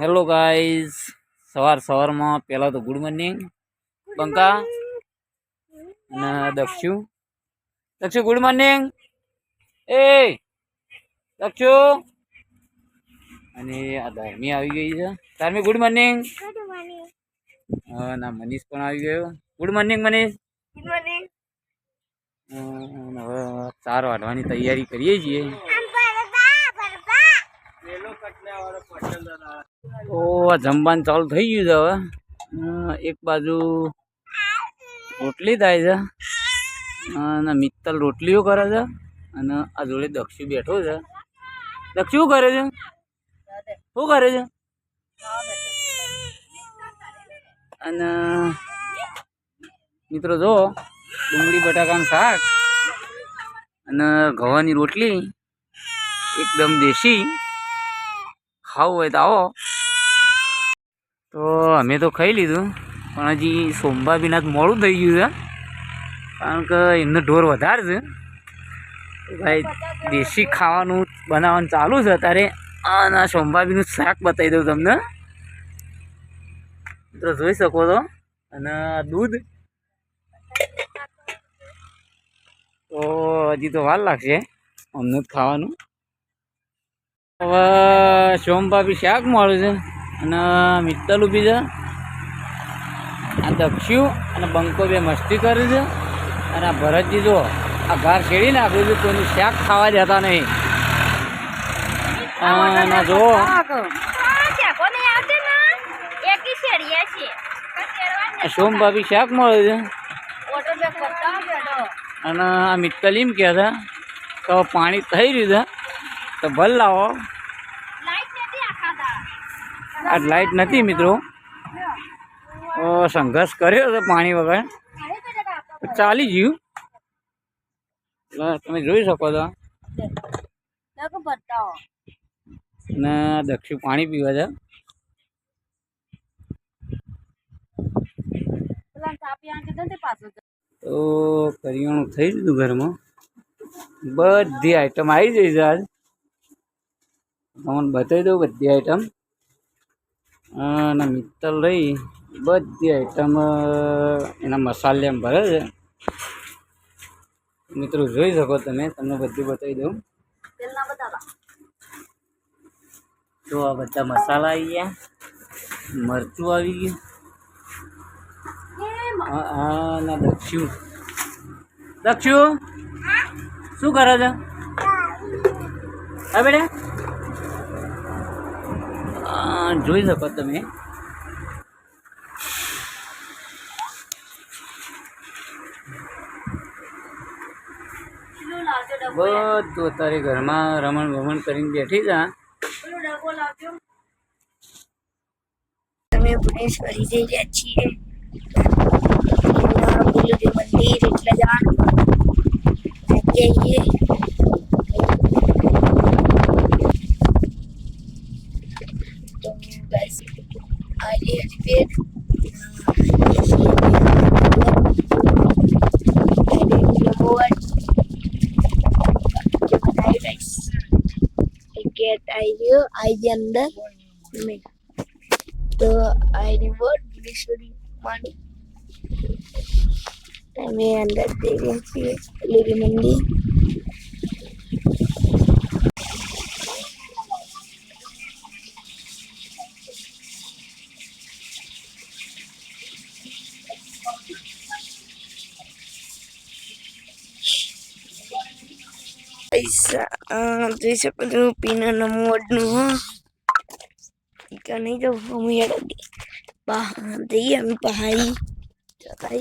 Hello guys સવાર સવારમાં પહેલાં તો ગુડ મોર્નિંગ બંકા અને દક્ષુ. દક્ષુ ગુડ મોર્નિંગ એ દક્ષુ. અને આ ધાર્મી આવી ગઈ છે. ધાર્મી ગુડ મોર્નિંગ ના મનીષ પણ આવી ગયો. Good morning Manish. અ, અને હવે ચાર વાઢવાની તૈયારી કરીએ છીએ. તો આ જમવાનું ચાલુ થઈ ગયું છે હવે. એક બાજુ રોટલી થાય છે. અને મિત્તલ રોટલીઓ કરે છે. અને આ જોડે દક્ષુ બેઠો છે. દક્ષુ શું કરે છે? શું કરે છે? અને મિત્રો જો, ડુંગળી બટાકાનું શાક અને ઘવાની રોટલી એકદમ દેશી. ખાવું હોય તો આવો. તો અમે તો ખાઈ લીધું, પણ હજી સોમવાર બિના મોડું થઈ ગયું છે. કારણ કે એમનો ઢોર વધારે છે. ભાઈ, દેશી ખાવાનું બનાવવાનું ચાલુ છે અત્યારે. આના સોમવારનું શાક બતાવી દઉં તમને. મિત્રો જોઈ શકો છો. અને દૂધ. તો હજી તો વાર લાગશે અમને જ ખાવાનું. હવે સોમભાભી શાક મળ્યું છે. અને મિત્તલ ઊભી છે. આ દક્ષુ અને બંકો બે મસ્તી કરે છે. અને આ ભરતજી જો આ ઘાર ખેડી નાખ્યું છે કોઈનું શાક ખાવા જતા નહીં. અને આ જુઓ આ સોમભાભી શાક મળે છે. અને આ મિત્તલ એમ કહેતા તો પાણી થઈ રહ્યું છે. તો ભલ લાવો. આ લાઈટ નથી મિત્રો. સંઘર્ષ કર્યો હતો પાણી વગર. ચાલી ગયું. તમે જોઈ શકો છો. ને દક્ષિણ પાણી પીવા છે. તો કરિયાણું થઈ જતું ઘરમાં. બધી આઈટમ આવી જઈ છે આજ. તમને બતાવી દઉં બધી આઈટમ અને મિત્તલ રહી. બધી આઈટમ એના મસાલે ભરે છે. મિત્રો જોઈ શકો તમે તમને બધું બતાવી દઉં. તો આ બધા મસાલા આવી ગયા. મરચું આવી ગયું. હા ના દક્ષુ દક્ષુ શું કરે છે? હા બેટા? જોઈ શકો તમે. બધું અત્યારે ઘરમાં રમણ ભમણ કરીને બેઠી જા. અમે ભુવનેશ્વરી જઈ રહ્યા છીએ. મંદિર એટલે જવાનું. જઈએ તો બસ આજે હજી ગેટ આવી અંદર. તો આઈડી વર્ડ ભુવનેશ્વરી માની. અમે અંદર જઈ રહ્યા છીએ. લેવી મંદિર પૈસા અ, જોઈ શકો છો પીના નંબરનું હા ટીકા નહીં જવું અમે હેડ બહાર જઈએ અમે પહાડી જતા